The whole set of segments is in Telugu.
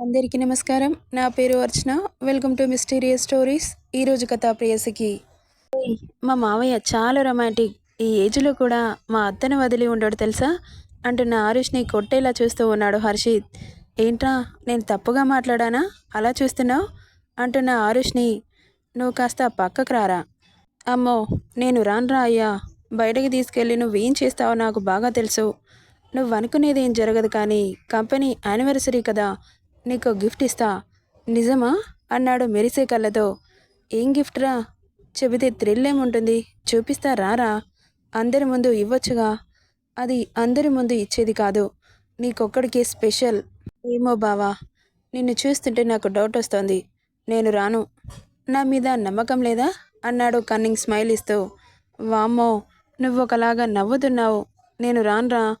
అందరికీ నమస్కారం. నా పేరు Archana. Welcome to mysterious stories ఈరోజు కథ ప్రియసికి మా మావయ్య చాలా రొమాంటిక్ ఈ ఏజ్లో కూడా మా అత్తను వదిలి ఉండడు తెలుసా? అంటున్న ఆరుష్ని కొట్టేలా చూస్తూ ఉన్నాడు హర్షిత్. ఏంట్రా నేను తప్పుగా మాట్లాడానా? అలా చూస్తున్నావు? అంటున్న ఆరుష్ని. నువ్వు కాస్త పక్కకు రారా. అమ్మో నేను రాన్రా అయ్యా. బయటకు తీసుకెళ్ళి నువ్వేం చేస్తావో నాకు బాగా తెలుసు. నువ్వు అనుకునేది ఏం జరగదు కానీ కంపెనీ యానివర్సరీ కదా. నీకు గిఫ్ట్ ఇస్తా. నిజమా? అన్నాడు మెరిసే కళ్ళతో. ఏం గిఫ్ట్ రా చెబితే థ్రిల్ ఏముంటుంది? చూపిస్తా రారా? అందరి ముందు ఇవ్వచ్చుగా? అది అందరి ముందు ఇచ్చేది కాదు. నీకొక్కడికి స్పెషల్. ఏమో బావా నిన్ను చూస్తుంటే నాకు డౌట్ వస్తుంది. నేను రాను. నా మీద నమ్మకం లేదా? అన్నాడు కన్నింగ్ స్మైల్ ఇస్తూ. వామ్మో నువ్వు ఒకలాగా నవ్వుతున్నావు. నేను రాన్రా.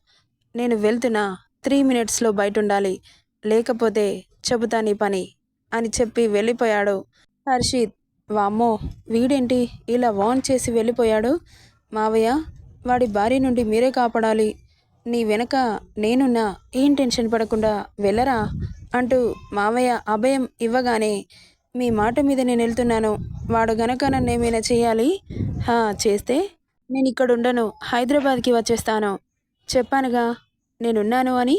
నేను వెళ్తున్నా. త్రీ మినిట్స్లో బయట ఉండాలి లేకపోతే చెబుతా నీ పని అని చెప్పి వెళ్ళిపోయాడు. హర్షిత్ వామ్మో వీడేంటి ఇలా వాన్ చేసి వెళ్ళిపోయాడు? మావయ్య వాడి భార్య నుండి మీరే కాపాడాలి. నీ వెనక నేనున్నా ఏం టెన్షన్ పడకుండా వెళ్ళరా? అంటూ మావయ్య అభయం ఇవ్వగానే మీ మాట మీద నేను వెళ్తున్నాను. వాడు గనక నన్ను ఏమైనా చేయాలి? హా చేస్తే నేను ఇక్కడ ఉండను హైదరాబాద్కి వచ్చేస్తాను. చెప్పానుగా నేనున్నాను అని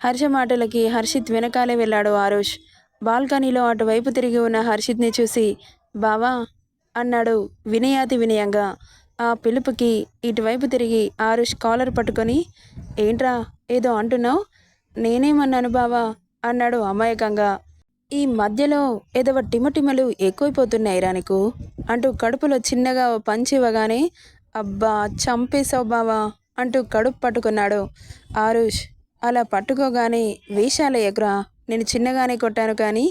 హర్ష మాటలకి హర్షిత్ వెనకాలే వెళ్ళాడు ఆరుష్. బాల్కనీలో అటువైపు తిరిగి ఉన్న హర్షిత్ని చూసి బావా అన్నాడు వినయాతి వినయంగా. ఆ పిలుపుకి ఇటువైపు తిరిగి ఆరుష్ కాలర్ పట్టుకొని ఏంట్రా ఏదో అంటున్నావు? నేనేమన్నాను బావా అన్నాడు అమాయకంగా. ఈ మధ్యలో ఏదో టిమటిమలు ఎక్కువైపోతున్నాయిరా నీకు అంటూ కడుపులో చిన్నగా ఓ పంచి ఇవ్వగానే అబ్బా చంపేశావు బావా అంటూ కడుపు పట్టుకున్నాడు ఆరుష్. అలా పట్టుకోగానే వేషాలయ్యకురా నేను చిన్నగానే కొట్టాను కానీ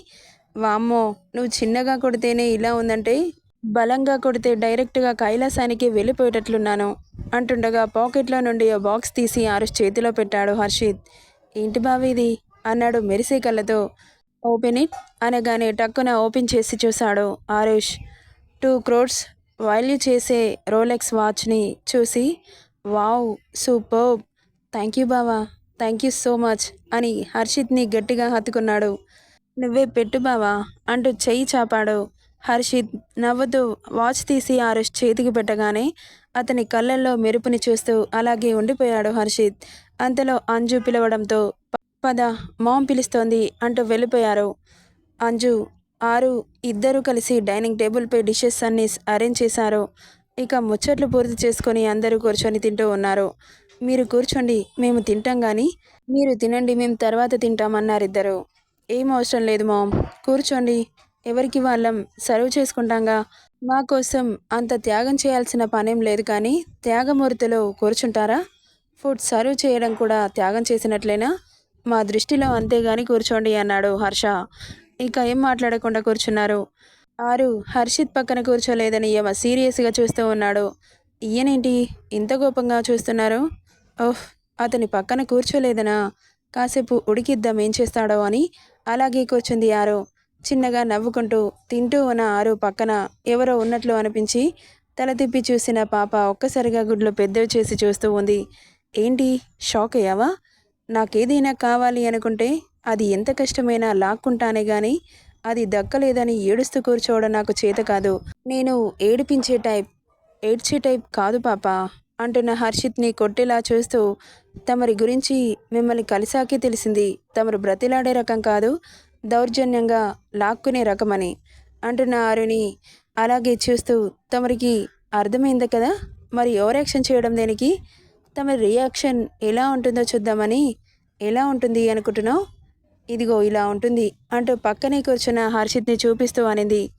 వామ్మో నువ్వు చిన్నగా కొడితేనే ఇలా ఉందంటే బలంగా కొడితే డైరెక్ట్గా కైలాసానికి వెళ్ళిపోయేటట్లున్నాను అంటుండగా పాకెట్లో నుండి ఓ బాక్స్ తీసి ఆరుష్ చేతిలో పెట్టాడు హర్షిత్. ఏంటి బావి ఇది? అన్నాడు మెరిసే కళ్ళతో. ఓపెన్ ఇట్ అనగానే టక్కున ఓపెన్ చేసి చూశాడు ఆరుష్. టూ క్రోడ్స్ వాల్యూ చేసే రోలెక్స్ వాచ్ని చూసి వావ్ సూపర్ థ్యాంక్ యూ బావా. థ్యాంక్ యూ సో మచ్ అని హర్షిత్ని గట్టిగా హత్తుకున్నాడు. నువ్వే పెట్టు బావా అంటూ చెయ్యి చాపాడు. హర్షిత్ నవ్వుతూ వాచ్ తీసి ఆరుష్ చేతికి పెట్టగానే అతని కళ్ళల్లో మెరుపుని చూస్తూ అలాగే ఉండిపోయాడు హర్షిత్. అంతలో అంజు పిలవడంతో పద మామ్ పిలుస్తోంది అంటూ వెళ్ళిపోయారు. అంజు ఆరు ఇద్దరూ కలిసి డైనింగ్ టేబుల్పై డిషెస్ అన్ని అరేంజ్ చేశారు. ఇక ముచ్చట్లు పూర్తి చేసుకొని అందరూ కూర్చొని తింటూ ఉన్నారు. మీరు కూర్చోండి మేము తింటాం కానీ మీరు తినండి మేము తర్వాత తింటామన్నారు ఇద్దరు. ఏం అవసరం లేదు మామ్. కూర్చోండి ఎవరికి వాళ్ళం సర్వ్ చేసుకుంటాంగా. మా కోసం అంత త్యాగం చేయాల్సిన పనేం లేదు కానీ త్యాగమూర్తిలో కూర్చుంటారా? ఫుడ్ సర్వ్ చేయడం కూడా త్యాగం చేసినట్లేనా? మా దృష్టిలో అంతేగాని కూర్చోండి అన్నాడు హర్ష. ఇక ఏం మాట్లాడకుండా కూర్చున్నారు? ఆరు హర్షిత్ పక్కన కూర్చోలేదని యమ సీరియస్గా చూస్తూ ఉన్నాడు. ఈయనేంటి ఇంత కోపంగా చూస్తున్నారు? ఓహ్ అతని పక్కన కూర్చోలేదనా? కాసేపు ఉడికిద్దాం ఏం చేస్తాడో అని అలాగే కూర్చుంది ఆరో చిన్నగా నవ్వుకుంటూ తింటూ ఉన్న ఆరు పక్కన ఎవరో ఉన్నట్లు అనిపించి తల తిప్పి చూసిన పాప ఒక్కసారిగా గుడ్లు పెద్దవి చేసి చూస్తూ ఉంది. ఏంటి షాక్ అయ్యావా? నాకేదైనా కావాలి అనుకుంటే అది ఎంత కష్టమైనా లాక్కుంటానే గాని అది దక్కలేదని ఏడుస్తూ కూర్చోవడం నాకు చేత కాదు. నేను ఏడిపించే టైప్ ఏడ్చే టైప్ కాదు పాప. అంటున్న హర్షిత్ని కొట్టేలా చూస్తూ తమరి గురించి మిమ్మల్ని కలిసాకే తెలిసింది. తమరు బ్రతిలాడే రకం కాదు దౌర్జన్యంగా లాక్కునే రకమని అంటున్న ఆరుని అలాగే చూస్తూ తమరికి అర్థమైంది కదా? మరి ఓవరాక్షన్ చేయడం దేనికి? తమ రియాక్షన్ ఎలా ఉంటుందో చూద్దామని ఎలా ఉంటుంది అనుకుంటున్నావు? ఇదిగో ఇలా ఉంటుంది అంటూ పక్కనే కూర్చున్న హర్షిత్ని చూపిస్తూ అనింది.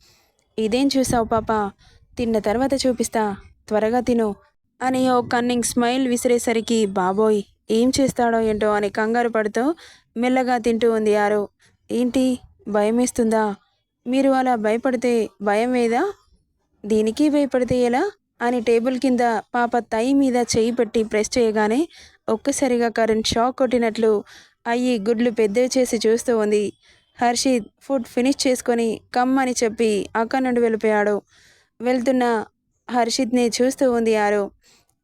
ఇదేం చూసావు పాప? తిన్న తర్వాత చూపిస్తా. త్వరగా తిను. అని ఓ కన్నింగ్ స్మైల్ విసిరేసరికి బాబోయ్ ఏం చేస్తాడో ఏంటో అని కంగారు పడుతూ మెల్లగా తింటూ ఉంది ఆరు. ఏంటి భయమేస్తుందా? మీరు అలా భయపడితే భయం వేదా దీనికి భయపడితే ఎలా? అని టేబుల్ కింద పాప తై మీద చేయి పెట్టి ప్రెస్ చేయగానే ఒక్కసారిగా కరెంట్ షాక్ కొట్టినట్లు అయ్యి గుడ్లు పెద్దవి చేసి చూస్తూ ఉంది. హర్షిత్ ఫుడ్ ఫినిష్ చేసుకొని కమ్మని చెప్పి అక్కడి నుండి వెళ్ళిపోయాడు. వెళ్తున్న హర్షిత్ని చూస్తూ ఉంది ఆరు.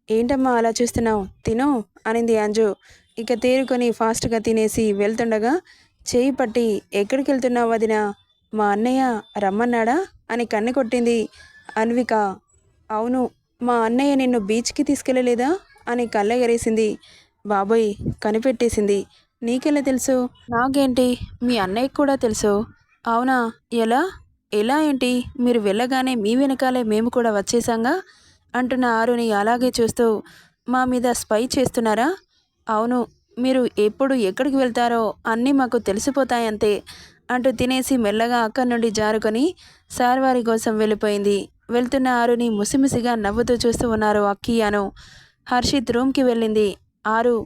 ఏంటమ్మా అలా చూస్తున్నావు? తిను అనింది అంజు. ఇక తేరుకొని ఫాస్ట్గా తినేసి వెళ్తుండగా చేయి పట్టి ఎక్కడికి వెళ్తున్నావు వదిన? మా అన్నయ్య రమ్మన్నాడా? అని కన్ను కొట్టింది అన్విక. అవును మా అన్నయ్య నిన్ను బీచ్కి తీసుకెళ్ళలేదా? అని కళ్ళెగరేసింది. బాబోయ్! కనిపెట్టేసింది. నీకెలా తెలుసు? నాకేంటి మీ అన్నయ్యకి కూడా తెలుసు. అవునా? ఎలా? ఎలా ఏంటి? మీరు వెళ్ళగానే మీ వెనకాలే మేము కూడా వచ్చేసాంగా అంటున్న ఆరుని అలాగే చూస్తూ మా మీద స్పై చేస్తున్నారా? అవును. మీరు ఎప్పుడు ఎక్కడికి వెళ్తారో అన్నీ మాకు తెలిసిపోతాయంతే అంటూ తినేసి మెల్లగా అక్కడి నుండి జారుకొని సార్ వారి కోసం వెళ్ళిపోయింది. వెళ్తున్న ఆరుని ముసిముసిగా నవ్వుతూ చూస్తూ ఉన్నారు అక్కియాను హర్షిత్ రూమ్కి వెళ్ళింది. ఆరు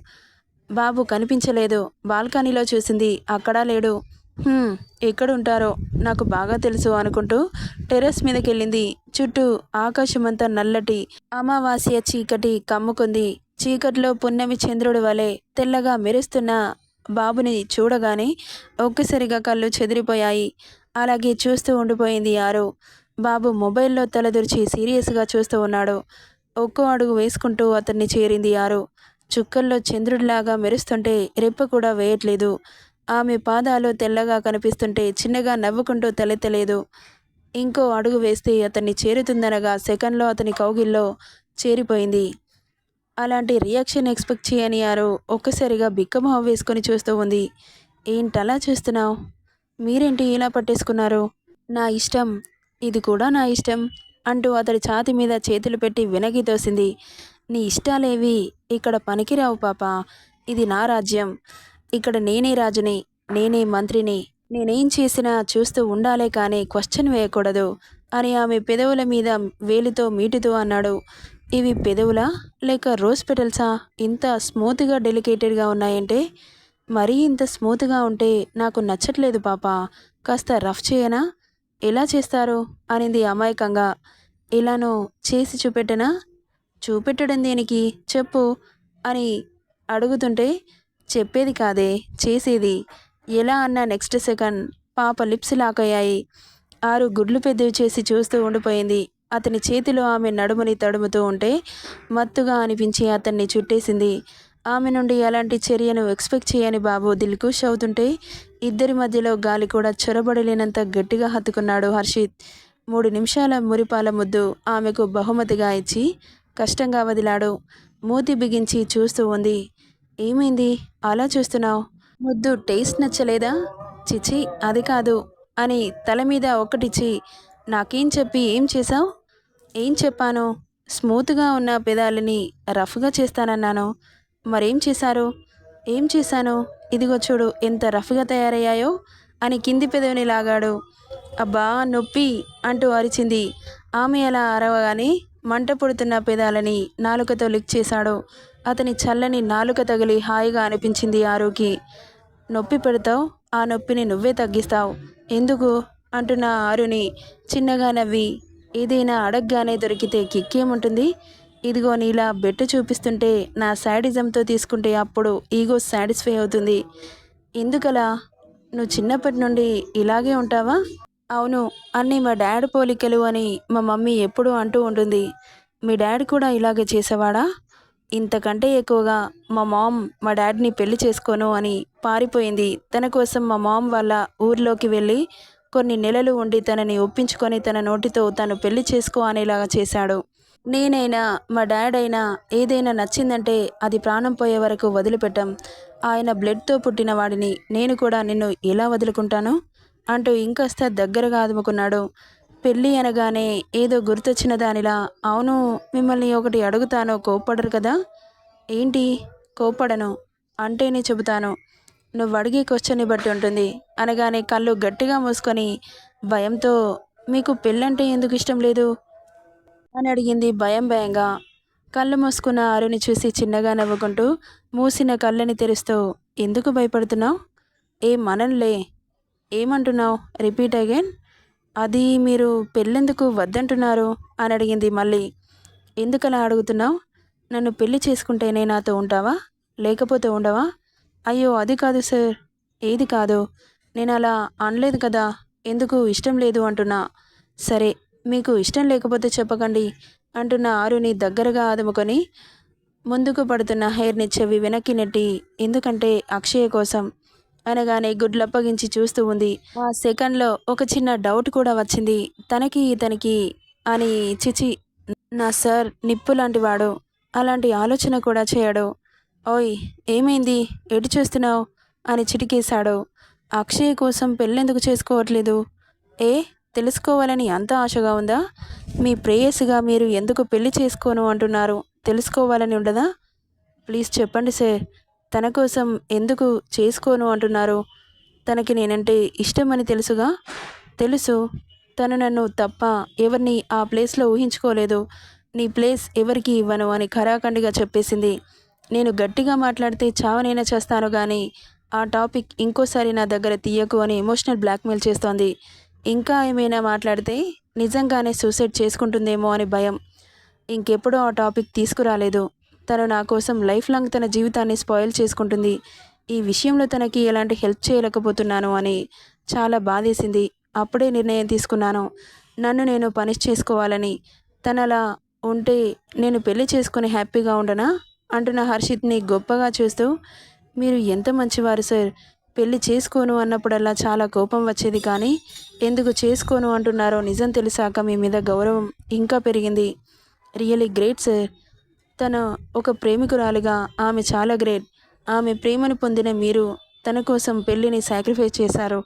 బాబు కనిపించలేదు. బాల్కనీలో చూసింది. అక్కడా లేడు. ఎక్కడుంటారో నాకు బాగా తెలుసు అనుకుంటూ టెర్రస్ మీదకి వెళ్ళింది చుట్టూ ఆకాశమంతా నల్లటి అమావాస్య చీకటి కమ్ముకుంది. చీకట్లో పున్నమి చంద్రుడి వలె తెల్లగా మెరుస్తున్న బాబుని చూడగానే ఒక్కసారిగా కళ్ళు చెదిరిపోయాయి. అలాగే చూస్తూ ఉండిపోయింది ఆరు బాబు మొబైల్లో తలదూర్చి సీరియస్గా చూస్తూ ఉన్నాడు. ఒక్కో అడుగు వేసుకుంటూ అతన్ని చేరింది ఆరు చుక్కల్లో చంద్రుడిలాగా మెరుస్తుంటే రెప్ప కూడా వేయట్లేదు. ఆమె పాదాలు తెల్లగా కనిపిస్తుంటే చిన్నగా నవ్వుకుంటూ తలెత్తలేదు ఇంకో అడుగు వేస్తే అతన్ని చేరుతుందనగా సెకండ్లో అతని కౌగిల్లో చేరిపోయింది. అలాంటి రియాక్షన్ ఎక్స్పెక్ట్ చేయని యారు ఒక్కసారిగా బిక్కమొహం వేసుకొని చూస్తూ ఉంది. ఏంటలా చూస్తున్నావు? మీరేంటి ఇలా పట్టేసుకున్నారు? నా ఇష్టం. ఇది కూడా నా ఇష్టం అంటూ అతడి ఛాతి మీద చేతులు పెట్టి వినగి తోసింది. నీ ఇష్టాలేవి. ఇక్కడ పనికిరావు పాప. ఇది నా రాజ్యం. ఇక్కడ నేనే రాజుని నేనే మంత్రిని నేనేం చేసినా చూస్తూ ఉండాలే కానీ క్వశ్చన్ వేయకూడదు అని ఆమె పెదవుల మీద వేలితో మీటుతూ అన్నాడు. ఇవి పెదవులా? లేక రోజ్ పెటల్సా? ఇంత స్మూత్గా డెలికేటెడ్గా ఉన్నాయంటే? మరీ ఇంత స్మూత్గా ఉంటే నాకు నచ్చట్లేదు పాప. కాస్త రఫ్ చేయనా? ఎలా చేస్తారు? అనింది అమాయకంగా. ఇలానో చేసి చూపెట్టనా? చూపెట్టడం దేనికి? చెప్పు అని అడుగుతుంటే చెప్పేది కాదే చేసేది. ఎలా అన్న నెక్స్ట్ సెకండ్ పాప లిప్స్ లాక్ అయ్యాయి ఆరు గుడ్లు పెద్దవి చేసి చూస్తూ ఉండిపోయింది. అతని చేతిలో ఆమె నడుముని తడుముతూ ఉంటే మత్తుగా అనిపించి అతన్ని చుట్టేసింది. ఆమె నుండి ఎలాంటి చర్యను ఎక్స్పెక్ట్ చేయని బాబు దిల్కుష్ అవుతుంటే ఇద్దరి మధ్యలో గాలి కూడా చొరబడలేనంత గట్టిగా హత్తుకున్నాడు హర్షిత్. మూడు నిమిషాల మురిపాల ముద్దు ఆమెకు బహుమతిగా ఇచ్చి కష్టంగా వదిలాడు. మూతి బిగించి చూస్తూ ఉంది. ఏమైంది? అలా చూస్తున్నావు? ముద్దు టేస్ట్ నచ్చలేదా? చిచి అది కాదు అని తల మీద ఒక్కటిచ్చి నాకేం చెప్పి ఏం చేశావు? ఏం చెప్పాను? స్మూత్గా ఉన్న పెదాలని రఫ్గా చేస్తానన్నాను. మరేం చేశారు? ఏం చేశాను? ఇదిగో చూడు ఎంత రఫ్గా తయారయ్యాయో అని కింది పెదవిని లాగాడు. అబ్బా నొప్పి అంటూ అరిచింది. ఆమె అలా అరవగానే మంట పుడుతున్న పెదాలని నాలుకతో లిక్ చేశాడు. అతని చల్లని నాలుక తగిలి హాయిగా అనిపించింది ఆరుకి నొప్పి పెడతావు? ఆ నొప్పిని నువ్వే తగ్గిస్తావు. ఎందుకు? అంటున్న ఆరుని చిన్నగా నవ్వి. ఏదైనా అడగగానే దొరికితే కిక్కేముంటుంది? ఇదిగో నీలా బెట్టు చూపిస్తుంటే నా శాడిజంతో తీసుకుంటే అప్పుడు ఈగో సాటిస్ఫై అవుతుంది. ఎందుకలా? నువ్వు చిన్నప్పటి నుండి ఇలాగే ఉంటావా? అవును అన్నీ మా డాడ్ పోలికలు అని మా మమ్మీ ఎప్పుడూ అంటూ ఉంటుంది. మీ డాడ్ కూడా ఇలాగే చేసేవాడా? ఇంతకంటే ఎక్కువగా మా మామ్ మా డాడీని పెళ్ళి చేసుకోను అని పారిపోయింది. తన కోసం మా మామ్ వాళ్ళ ఊర్లోకి వెళ్ళి కొన్ని నెలలు ఉండి తనని ఒప్పించుకొని తన నోటితో తను పెళ్ళి చేసుకో అనేలాగా చేశాడు. నేనైనా మా డాడ్ అయినా ఏదైనా నచ్చిందంటే అది ప్రాణం పోయే వరకు వదిలిపెట్టాం. ఆయన బ్లడ్తో పుట్టిన వాడిని నేను కూడా నిన్ను ఎలా వదులుకుంటాను? అంటూ ఇంకాస్త దగ్గరగా ఆదుముకున్నాడు పెళ్ళి అనగానే ఏదో గుర్తొచ్చిన దానిలా అవును మిమ్మల్ని ఒకటి అడుగుతాను కోప్పడరు కదా? ఏంటి? కోప్పడను. అంటేనే చెబుతాను. నువ్వు అడిగే క్వశ్చన్ని బట్టి ఉంటుంది. అనగానే కళ్ళు గట్టిగా మూసుకొని భయంతో మీకు పెళ్ళంటే ఎందుకు ఇష్టం లేదు? అని అడిగింది భయం భయంగా. కళ్ళు మూసుకున్న ఆరుని చూసి చిన్నగా నవ్వుకుంటూ మూసిన కళ్ళని తెరుస్తూ ఎందుకు భయపడుతున్నావు? ఏ మనంలే ఏమంటున్నావు? Repeat again. అది మీరు పెళ్ళెందుకు వద్దంటున్నారు? అని అడిగింది మళ్ళీ. ఎందుకలా అడుగుతున్నావు? నన్ను పెళ్ళి చేసుకుంటేనే నాతో ఉంటావా? లేకపోతే ఉండవా? అయ్యో అది కాదు సార్. ఏది కాదు. నేను అలా అనలేదు కదా. ఎందుకు? ఇష్టం లేదు అంటున్నా. సరే మీకు ఇష్టం లేకపోతే చెప్పకండి అంటున్న ఆరుని దగ్గరగా ఆదుముకొని ముందుకు పడుతున్న హెయిర్ని చెవి వెనక్కి నెట్టి ఎందుకంటే అక్షయ కోసం అనగానే గుడ్లప్పగించి చూస్తూ ఉంది. ఆ సెకండ్లో ఒక చిన్న డౌట్ కూడా వచ్చింది. తనకి ఇతనికి అని చిచి నా సార్ నిప్పు లాంటి వాడు. అలాంటి ఆలోచన కూడా చేయడు. ఓయ్ ఏమైంది? ఎటు చూస్తున్నావు? అని చిటికేశాడు. అక్షయ్ కోసం పెళ్ళెందుకు చేసుకోవట్లేదు? ఏ తెలుసుకోవాలని అంత ఆశగా ఉందా? మీ ప్రేయస్గా మీరు ఎందుకు పెళ్ళి చేసుకోను అంటున్నారు. తెలుసుకోవాలని ఉండదా? ప్లీజ్ చెప్పండి సార్. తన కోసం ఎందుకు చేసుకోను అంటున్నారు? తనకి నేనంటే ఇష్టమని తెలుసుగా? తెలుసు. తను నన్ను తప్ప ఎవరిని ఆ ప్లేస్లో ఊహించుకోలేదు. నీ ప్లేస్ ఎవరికి ఇవ్వను అని ఖరాఖండిగా చెప్పేసింది. నేను గట్టిగా మాట్లాడితే చావనైనా చేస్తాను కానీ ఆ టాపిక్ ఇంకోసారి నా దగ్గర తీయకు అని ఎమోషనల్ బ్లాక్మెయిల్ చేస్తోంది. ఇంకా ఏమైనా మాట్లాడితే నిజంగానే సూసైడ్ చేసుకుంటుందేమో అని భయం. ఇంకెప్పుడూ ఆ టాపిక్ తీసుకురాలేదు. తను నా కోసం లైఫ్ లాంగ్ తన జీవితాన్ని స్పాయిల్ చేసుకుంటుంది. ఈ విషయంలో తనకి ఎలాంటి హెల్ప్ చేయలేకపోతున్నాను అని చాలా బాధేసింది. అప్పుడే నిర్ణయం తీసుకున్నాను. నన్ను నేను పనిష్ చేసుకోవాలని. తనలా అలా ఉంటే నేను పెళ్ళి చేసుకుని హ్యాపీగా ఉండనా? అంటున్న హర్షిత్ని గొప్పగా చూస్తూ మీరు ఎంత మంచివారు సార్. పెళ్ళి చేసుకోను అన్నప్పుడల్లా చాలా కోపం వచ్చేది కానీ ఎందుకు చేసుకోను అంటున్నారో నిజం తెలిసాక మీ మీద గౌరవం ఇంకా పెరిగింది. Really great sir. తన ఒక ప్రేమికురాలిగా ఆమె చాలా గ్రేట్. ఆమె ప్రేమను పొందిన మీరు తన కోసం పెళ్ళిని సాక్రిఫైస్ చేశారు.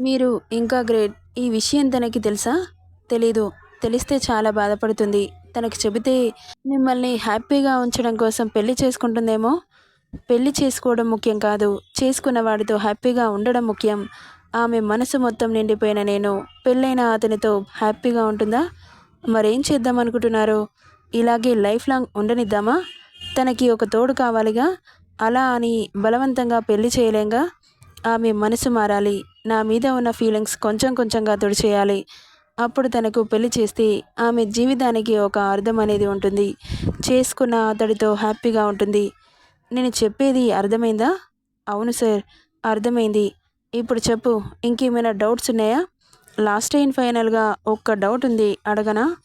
మీరు ఇంకా గ్రేట్. ఈ విషయం తనకి తెలుసా? తెలీదు. తెలిస్తే చాలా బాధపడుతుంది. తనకు చెబితే మిమ్మల్ని హ్యాపీగా ఉంచడం కోసం పెళ్ళి చేసుకుంటుందేమో? పెళ్ళి చేసుకోవడం ముఖ్యం కాదు. చేసుకున్న వాడితో హ్యాపీగా ఉండడం ముఖ్యం. ఆమె మనసు మొత్తం నిండిపోయిన నేను పెళ్ళైన అతనితో హ్యాపీగా ఉంటుందా? మరేం చేద్దాం అనుకుంటున్నారు? ఇలాగే లైఫ్ లాంగ్ ఉండనిద్దామా? తనకి ఒక తోడు కావాలిగా? అలా అని బలవంతంగా పెళ్ళి చేయలేంగా? ఆమె మనసు మారాలి. నా మీద ఉన్న ఫీలింగ్స్ కొంచెం కొంచెంగా తుడిచేయాలి. అప్పుడు తనకు పెళ్ళి చేస్తే ఆమె జీవితానికి ఒక అర్థం అనేది ఉంటుంది. చేసుకున్న అతడితో హ్యాపీగా ఉంటుంది. నేను చెప్పేది అర్థమైందా? అవును సార్ అర్థమైంది. ఇప్పుడు చెప్పు ఇంకేమైనా డౌట్స్ ఉన్నాయా? లాస్ట్ అండ్ ఫైనల్గా ఒక్క డౌట్ ఉంది అడగనా?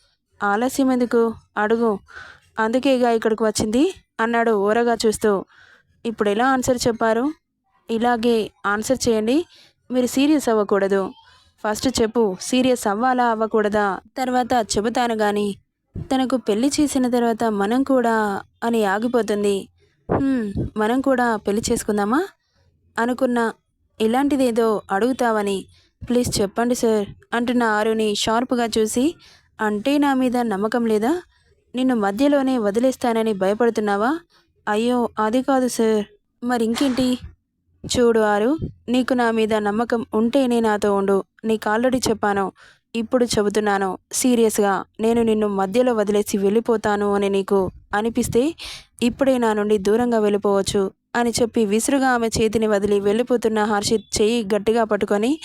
ఆలస్యం ఎందుకు? అడుగు. అందుకేగా ఇక్కడికి వచ్చింది. అన్నాడు ఓరగా చూస్తూ. ఇప్పుడు ఎలా ఆన్సర్ చెప్పారు? ఇలాగే ఆన్సర్ చేయండి. మీరు సీరియస్ అవ్వకూడదు. ఫస్ట్ చెప్పు సీరియస్ అవ్వాలా అవ్వకూడదా? తర్వాత చెబుతాను కానీ తనకు పెళ్ళి చేసిన తర్వాత మనం కూడా అని ఆగిపోతుంది. మనం కూడా పెళ్ళి చేసుకుందామా? అనుకున్న ఇలాంటిదేదో అడుగుతావని. ప్లీజ్ చెప్పండి సార్ అంటున్న ఆరుని షార్ప్గా చూసి అంటే నా మీద నమ్మకం లేదా? నిన్ను మధ్యలోనే వదిలేస్తానని భయపడుతున్నావా? అయ్యో అది కాదు సార్. మరి ఇంకేంటి చూడు ఆరు నీకు నా మీద నమ్మకం ఉంటేనే నాతో ఉండు. నీకు ఆల్రెడీ చెప్పాను. ఇప్పుడు చెబుతున్నాను. సీరియస్గా నేను నిన్ను మధ్యలో వదిలేసి వెళ్ళిపోతాను అని నీకు అనిపిస్తే ఇప్పుడే నా నుండి దూరంగా వెళ్ళిపోవచ్చు అని చెప్పి విసురుగా ఆమె చేతిని వదిలి వెళ్ళిపోతున్న హర్షిత్ చెయ్యి గట్టిగా పట్టుకొని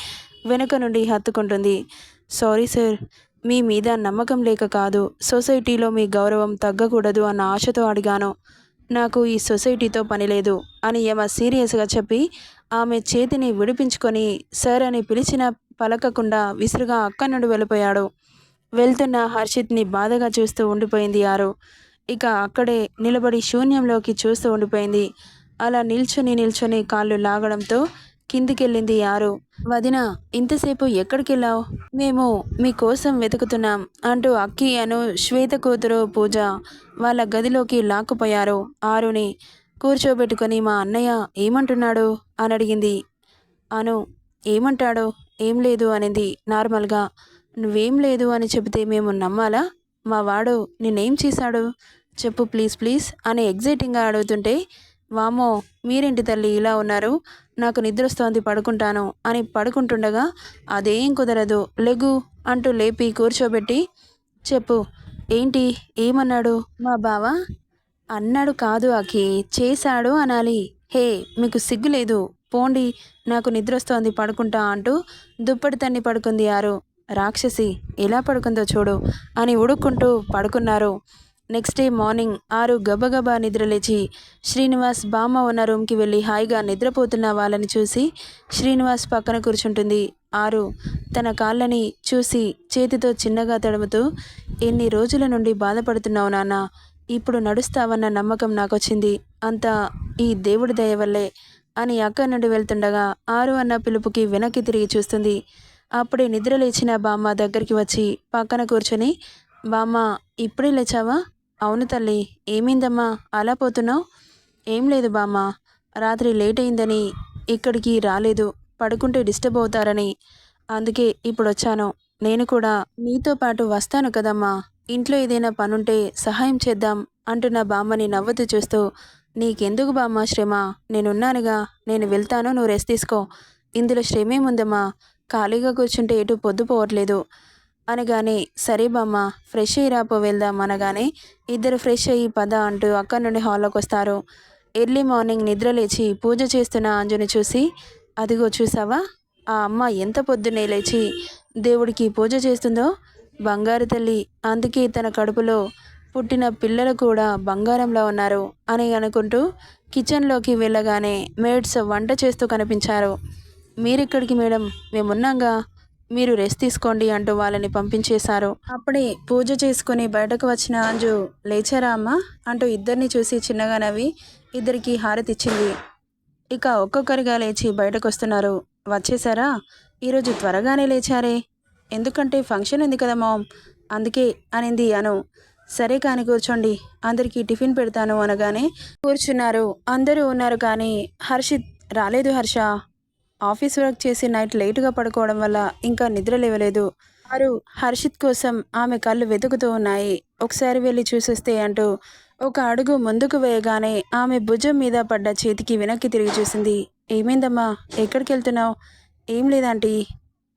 వెనుక నుండి హత్తుకుంటుంది. Sorry sir. మీ మీద నమ్మకం లేక కాదు సొసైటీలో మీ గౌరవం తగ్గకూడదు అన్న ఆశతో అడిగాను. నాకు ఈ సొసైటీతో పని లేదు అని యమ సీరియస్గా చెప్పి ఆమె చేతిని విడిపించుకొని సార్ అని పిలిచిన పలకకుండా విసురుగా అక్కడి నుండి వెళ్ళిపోయాడు. వెళ్తున్న హర్షిత్ని బాధగా చూస్తూ ఉండిపోయింది ఆరు ఇక అక్కడే నిలబడి శూన్యంలోకి చూస్తూ ఉండిపోయింది. అలా నిల్చొని నిల్చొని కాళ్ళు లాగడంతో కిందికెళ్ళింది ఆరు వదిన ఇంతసేపు ఎక్కడికెళ్ళావు? మేము మీకోసం వెతుకుతున్నాం అంటూ అక్కి అను శ్వేత కూతురు పూజ వాళ్ళ గదిలోకి లాక్కుపోయారు. ఆరుని కూర్చోబెట్టుకొని మా అన్నయ్య ఏమంటున్నాడు? అని అడిగింది. అను ఏమంటాడు? ఏం లేదు అనింది నార్మల్గా. నువ్వేం లేదు అని చెబితే మేము నమ్మాలా? మా వాడు నిన్నేం చేశాడు? చెప్పు ప్లీజ్ ప్లీజ్ అని ఎగ్జైటింగ్గా అడుగుతుంటే వామో మీరేంటి తల్లి ఇలా ఉన్నారు? నాకు నిద్ర వస్తోంది పడుకుంటాను అని పడుకుంటుండగా అదేం కుదరదు లెగు అంటూ లేపి కూర్చోబెట్టి చెప్పు ఏంటి ఏమన్నాడు మా బావ? అన్నాడు కాదు అకి చేశాడు అనాలి. హే మీకు సిగ్గు లేదు పోండి నాకు నిద్ర వస్తోంది పడుకుంటా అంటూ దుప్పటి తన్ని పడుకుంది ఆరు. రాక్షసి ఎలా పడుకుందో చూడు అని ఉడుక్కుంటూ పడుకున్నారు. నెక్స్ట్ డే మార్నింగ్ ఆరు గబగబా నిద్రలేచి శ్రీనివాస్ బామ్మ ఉన్న రూమ్కి వెళ్ళి హాయిగా నిద్రపోతున్న వాళ్ళని చూసి శ్రీనివాస్ పక్కన కూర్చుంటుంది. ఆరు తన కాళ్ళని చూసి చేతితో చిన్నగా తడుముతూ ఎన్ని రోజుల నుండి బాధపడుతున్నావు నాన్న? ఇప్పుడు నడుస్తావన్న నమ్మకం నాకొచ్చింది. అంతా ఈ దేవుడి దయ వల్లే అని అక్కడి నుండి వెళ్తుండగా ఆరు అన్న పిలుపుకి వెనక్కి తిరిగి చూస్తుంది. అప్పుడే నిద్ర లేచిన బామ్మ దగ్గరికి వచ్చి పక్కన కూర్చొని బామ్మ ఇప్పుడే లేచావా? అవును తల్లి ఏమైందమ్మా? అలా పోతున్నావు? ఏం లేదు బామ్మ. రాత్రి లేట్ అయిందని ఇక్కడికి రాలేదు. పడుకుంటే డిస్టర్బ్ అవుతారని. అందుకే ఇప్పుడు వచ్చాను నేను కూడా నీతో పాటు వస్తాను కదమ్మా. ఇంట్లో ఏదైనా పనుంటే సహాయం చేద్దాం అంటున్న బామ్మని నవ్వుతూ చూస్తూ నీకెందుకు బామ్మ శ్రమ? నేనున్నానుగా. నేను వెళ్తాను నువ్వు రెస్ట్ తీసుకో. ఇందులో శ్రమేముందమ్మా? ఖాళీగా కూర్చుంటే ఎటు పొద్దుపోవట్లేదు అనగానే సరే బామ్మ ఫ్రెష్ అయ్యి రాపో వెళ్దాం అనగానే ఇద్దరు ఫ్రెష్ అయ్యి పద అంటూ అక్కడి నుండి హాల్లోకి వస్తారు. ఎర్లీ మార్నింగ్ నిద్ర లేచి పూజ చేస్తున్న అంజుని చూసి అదిగో చూసావా? ఆ అమ్మ ఎంత పొద్దున్నే లేచి దేవుడికి పూజ చేస్తుందో? బంగారు తల్లి అందుకే తన కడుపులో పుట్టిన పిల్లలు కూడా బంగారంలో ఉన్నారు అని అనుకుంటూ కిచెన్లోకి వెళ్ళగానే మేడ్స్ వంట చేస్తూ కనిపించారు. మీరిక్కడికి మేడం మేమున్నాగా. మీరు రెస్ట్ తీసుకోండి అంటూ వాళ్ళని పంపించేశారు. అప్పుడే పూజ చేసుకుని బయటకు వచ్చిన అంజు లేచారా అమ్మా? అంటూ ఇద్దరిని చూసి చిన్నగా నవ్వి ఇద్దరికి హారతిచ్చింది. ఇక ఒక్కొక్కరిగా లేచి బయటకు వస్తున్నారు వచ్చేసారా ఈరోజు త్వరగానే లేచారే. ఎందుకంటే ఫంక్షన్ ఉంది కదా మామ్. అందుకే అనింది అను. సరే కాని కూర్చోండి. అందరికీ టిఫిన్ పెడతాను అనగానే కూర్చున్నారు. అందరూ ఉన్నారు కానీ హర్షిత్ రాలేదు హర్ష. ఆఫీస్ వర్క్ చేసి నైట్ లేటుగా పడుకోవడం వల్ల ఇంకా నిద్ర లేవలేదు. వారు హర్షిత్ కోసం ఆమె కళ్ళు వెతుకుతూ ఉన్నాయి. ఒకసారి వెళ్ళి చూసేస్తే అంటూ ఒక అడుగు ముందుకు వేయగానే ఆమె భుజం మీద పడ్డ చేతికి వెనక్కి తిరిగి చూసింది. ఏమైందమ్మా? ఎక్కడికి వెళ్తున్నావు? ఏం లేదంటీ?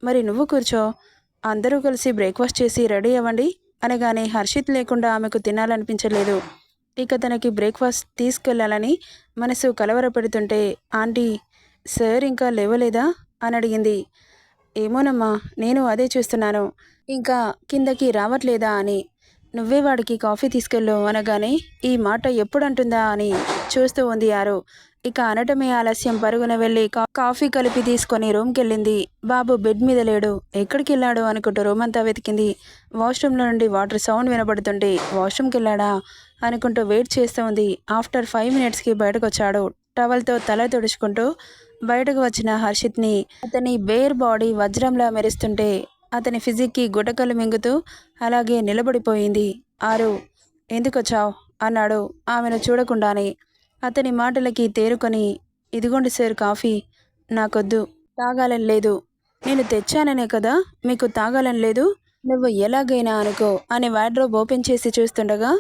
మరి నువ్వు కూర్చో. అందరూ కలిసి బ్రేక్ఫాస్ట్ చేసి రెడీ అవ్వండి అనగానే హర్షిత్ లేకుండా ఆమెకు తినాలనిపించలేదు. ఇక తనకి బ్రేక్ఫాస్ట్ తీసుకెళ్ళాలని మనసు కలవరపెడుతుంటే ఆంటీ సార్ ఇంకా లేవలేదా? అని అడిగింది. ఏమోనమ్మా నేను అదే చూస్తున్నాను. ఇంకా కిందకి రావట్లేదా అని. నువ్వే వాడికి కాఫీ తీసుకెళ్ళు అనగానే ఈ మాట ఎప్పుడు అంటుందా అని చూస్తూ ఉంది యారు ఇక అనటమే ఆలస్యం పరుగున వెళ్ళి కా- కాఫీ కలిపి తీసుకొని రూమ్కి వెళ్ళింది బాబు బెడ్ మీద లేడు. ఎక్కడికి వెళ్ళాడు అనుకుంటూ రూమ్ అంతా వెతికింది. వాష్రూమ్లో నుండి వాటర్ సౌండ్ వినబడుతుంటే వాష్రూమ్కి వెళ్ళాడా అనుకుంటూ వెయిట్ చేస్తూ ఉంది. ఆఫ్టర్ ఫైవ్ మినిట్స్కి బయటకు వచ్చాడు టవల్తో తల తుడుచుకుంటూ బయటకు వచ్చిన హర్షిత్ని అతని బేర్ బాడీ వజ్రంలా మెరుస్తుంటే అతని ఫిజిక్కి గుటకలు మింగుతూ అలాగే నిలబడిపోయింది. ఆరు ఎందుకొచ్చావు? అన్నాడు ఆమెను చూడకుండానే. అతని మాటలకి తేరుకొని ఇదిగోండి సార్ కాఫీ నాకొద్దు తాగాలని లేదు. నేను తెచ్చాననే కదా మీకు తాగాలని లేదు. నువ్వు ఎలాగైనా అనుకో అని వాడ్రోబ్ ఓపెన్ చేసి చూస్తుండగా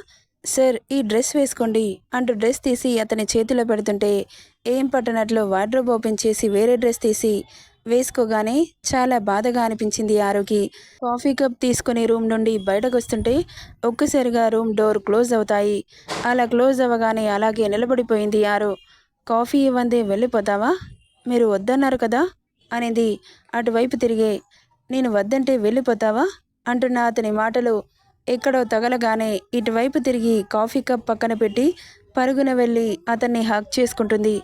సార్ ఈ డ్రెస్ వేసుకోండి అంటూ డ్రెస్ తీసి అతని చేతిలో పెడుతుంటే ఏం పట్టనట్లు వార్డ్రోబ్ ఓపెన్ చేసి వేరే డ్రెస్ తీసి వేసుకోగానే చాలా బాధగా అనిపించింది ఆరోకి. కాఫీ కప్ తీసుకుని రూమ్ నుండి బయటకు వస్తుంటే ఒక్కసారిగా రూమ్ డోర్ క్లోజ్ అవుతాయి. అలా క్లోజ్ అవ్వగానే అలాగే నిలబడిపోయింది ఆరు. కాఫీ ఇవ్వందే వెళ్ళిపోతావా? మీరు వద్దన్నారు కదా? అనేది. అటువైపు తిరిగే. నేను వద్దంటే వెళ్ళిపోతావా? అంటున్న అతని మాటలు ఎక్కడో తగలగానే ఇటువైపు తిరిగి కాఫీ కప్ పక్కన పెట్టి పరుగున వెళ్ళి అతన్ని హక్ చేసుకుంటుంది.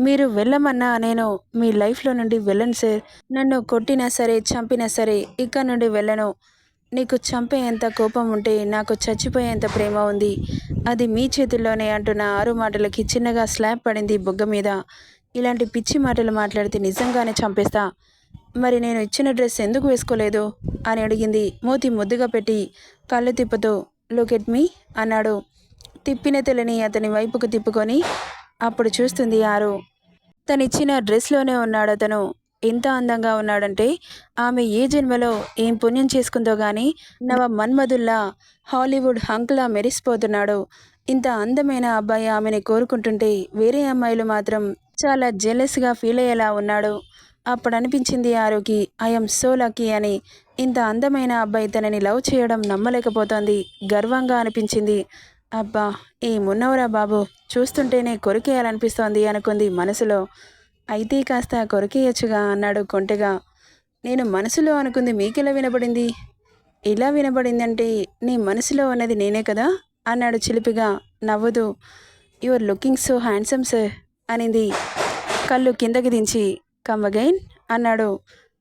మీరు వెళ్ళమన్నా నేను మీ లైఫ్లో నుండి వెళ్ళను సార్ నన్ను కొట్టినా సరే చంపినా సరే ఇక్కడ నుండి వెళ్ళను. నీకు చంపేంత కోపం ఉంటే నాకు చచ్చిపోయేంత ప్రేమ ఉంది. అది మీ చేతుల్లోనే అంటున్న ఆరు మాటలకి చిన్నగా స్లాబ్ పడింది బొగ్గ మీద. ఇలాంటి పిచ్చి మాటలు మాట్లాడితే నిజంగానే చంపేస్తా. మరి నేను ఇచ్చిన డ్రెస్ ఎందుకు వేసుకోలేదు? అని అడిగింది. మూతి ముద్దుగా పెట్టి కళ్ళు తిప్పుతూ లుకెట్ మీ అన్నాడు. తిప్పిన తెలని అతని వైపుకు తిప్పుకొని అప్పుడు చూస్తుంది ఆరు. తనిచ్చిన డ్రెస్లోనే ఉన్నాడు అతను. ఎంత అందంగా ఉన్నాడంటే ఆమె ఏ జన్మలో ఏం పుణ్యం చేసుకుందో గాని నవ మన్మధుల్లా హాలీవుడ్ హంక్లా మెరిసిపోతున్నాడు. ఇంత అందమైన అబ్బాయి ఆమెని కోరుకుంటుంటే వేరే అమ్మాయిలు మాత్రం చాలా జెలస్గా ఫీల్ అయ్యేలా ఉన్నాడు. అప్పుడు అనిపించింది ఆరోకి ఐఎమ్ సో లక్కీ అని. ఇంత అందమైన అబ్బాయి తనని లవ్ చేయడం నమ్మలేకపోతోంది. గర్వంగా అనిపించింది. అబ్బా ఏమున్నవరా బాబు? చూస్తుంటేనే కొరికేయాలనిపిస్తోంది అనుకుంది మనసులో. అయితే కాస్త కొరికేయచ్చుగా అన్నాడు కొంటెగా. నేను మనసులో అనుకుంది మీకెలా వినబడింది? ఇలా వినబడిందంటే నీ మనసులో ఉన్నది నేనే కదా? అన్నాడు చిలిపిగా. నవ్వుతూ your looking so handsome sir అనింది. కళ్ళు కిందకి దించి కమ్ అగైన్ అన్నాడు.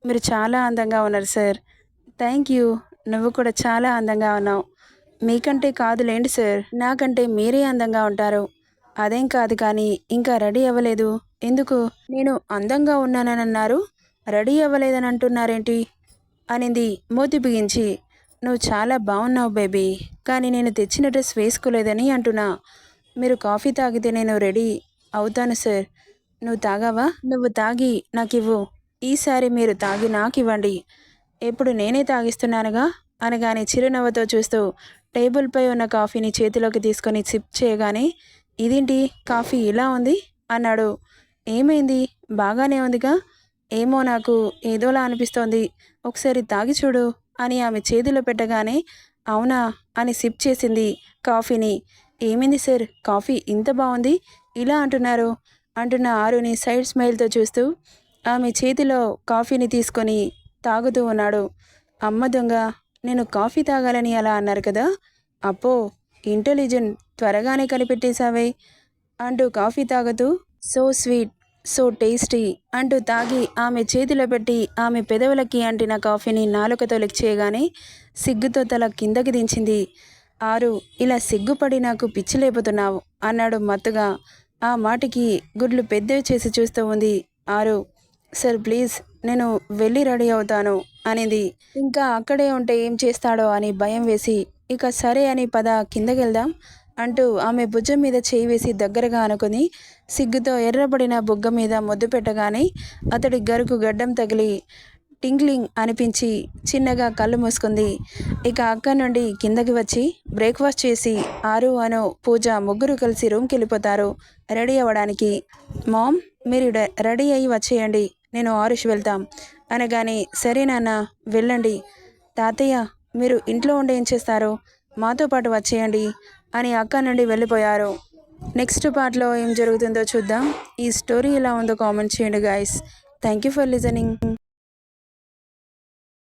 మీరు చాలా అందంగా ఉన్నారు సార్ థ్యాంక్ యూ నువ్వు కూడా చాలా అందంగా ఉన్నావు. మీకంటే కాదులేండి సార్ నాకంటే మీరే అందంగా ఉంటారు. అదేం కాదు కానీ ఇంకా రెడీ అవ్వలేదు. ఎందుకు? నేను అందంగా ఉన్నానని అన్నారు రెడీ అవ్వలేదని అంటున్నారేంటి అనింది మూతి బిగించి. నువ్వు చాలా బాగున్నావు బేబీ కానీ నేను తెచ్చిన డ్రెస్ వేసుకోలేదని అంటున్నా. మీరు కాఫీ తాగితే నేను రెడీ అవుతాను సార్ నువ్వు తాగావా? నువ్వు తాగి నాకు ఇవ్వు ఈసారి మీరు తాగి నాకు ఇవ్వండి ఎప్పుడు నేనే తాగిస్తున్నానుగా? అనగానే చిరునవ్వుతో చూస్తూ టేబుల్పై ఉన్న కాఫీని చేతిలోకి తీసుకొని సిప్ చేయగానే ఇదేంటి? కాఫీ ఇలా ఉంది? అన్నాడు. ఏమైంది? బాగానే ఉందిగా? ఏమో నాకు ఏదోలా అనిపిస్తోంది. ఒకసారి తాగి చూడు అని ఆమె చేతిలో పెట్టగానే అవునా? అని సిప్ చేసింది కాఫీని. ఏమైంది సార్? కాఫీ ఇంత బాగుంది? ఇలా అంటున్నారు. అంటున్న ఆరుని సైడ్ స్మైల్తో చూస్తూ ఆమె చేతిలో కాఫీని తీసుకొని తాగుతూ ఉన్నాడు. అమ్మ దొంగ నేను కాఫీ తాగాలని అలా అన్నారు కదా? అప్పో ఇంటెలిజెంట్ త్వరగానే కనిపెట్టేశావే అంటూ కాఫీ తాగుతూ సో స్వీట్ సో టేస్టీ అంటూ తాగి ఆమె చేతిలో పెట్టి ఆమె పెదవులకి అంటిన కాఫీని నాలుకతో లిక్ చేయగానే సిగ్గుతో తల కిందకి దించింది. ఆరు ఇలా సిగ్గుపడి నాకు పిచ్చి లేపుతున్నావు అన్నాడు మత్తుగా. ఆ మాటకి గుడ్లు పెద్దవి చేసి చూస్తూ ఉంది ఆరు. సార్ ప్లీజ్ నేను వెళ్ళి రెడీ అవుతాను అనేది. ఇంకా అక్కడే ఉంటే ఏం చేస్తాడో అని భయం వేసి ఇక సరే అని పద కిందకి వెళ్దాం అంటూ ఆమె భుజం మీద చేయి వేసి దగ్గరగా అనుకుని సిగ్గుతో ఎర్రబడిన బుగ్గ మీద మొద్దు పెట్టగానే అతడి గరుకు గడ్డం తగిలి టింగ్లింగ్ అనిపించి చిన్నగా కళ్ళు మూసుకుంది. ఇక అక్కడి నుండి కిందకి వచ్చి బ్రేక్ఫాస్ట్ చేసి ఆరు అను పూజ ముగ్గురు కలిసి రూమ్కి వెళ్ళిపోతారు. రెడీ అవ్వడానికి మామ్ మీరు డ- రెడీ అయ్యి వచ్చేయండి. నేను ఆరుష్ వెళ్తాం. అనగానే సరే నాన్న వెళ్ళండి. తాతయ్య మీరు ఇంట్లో ఉండి ఏం చేస్తారు? మాతో పాటు వచ్చేయండి అని అక్క నుండి వెళ్ళిపోయారు. నెక్స్ట్ పార్ట్లో ఏం జరుగుతుందో చూద్దాం. ఈ స్టోరీ ఎలా ఉందో కామెంట్ చేయండి guys. Thank you for listening.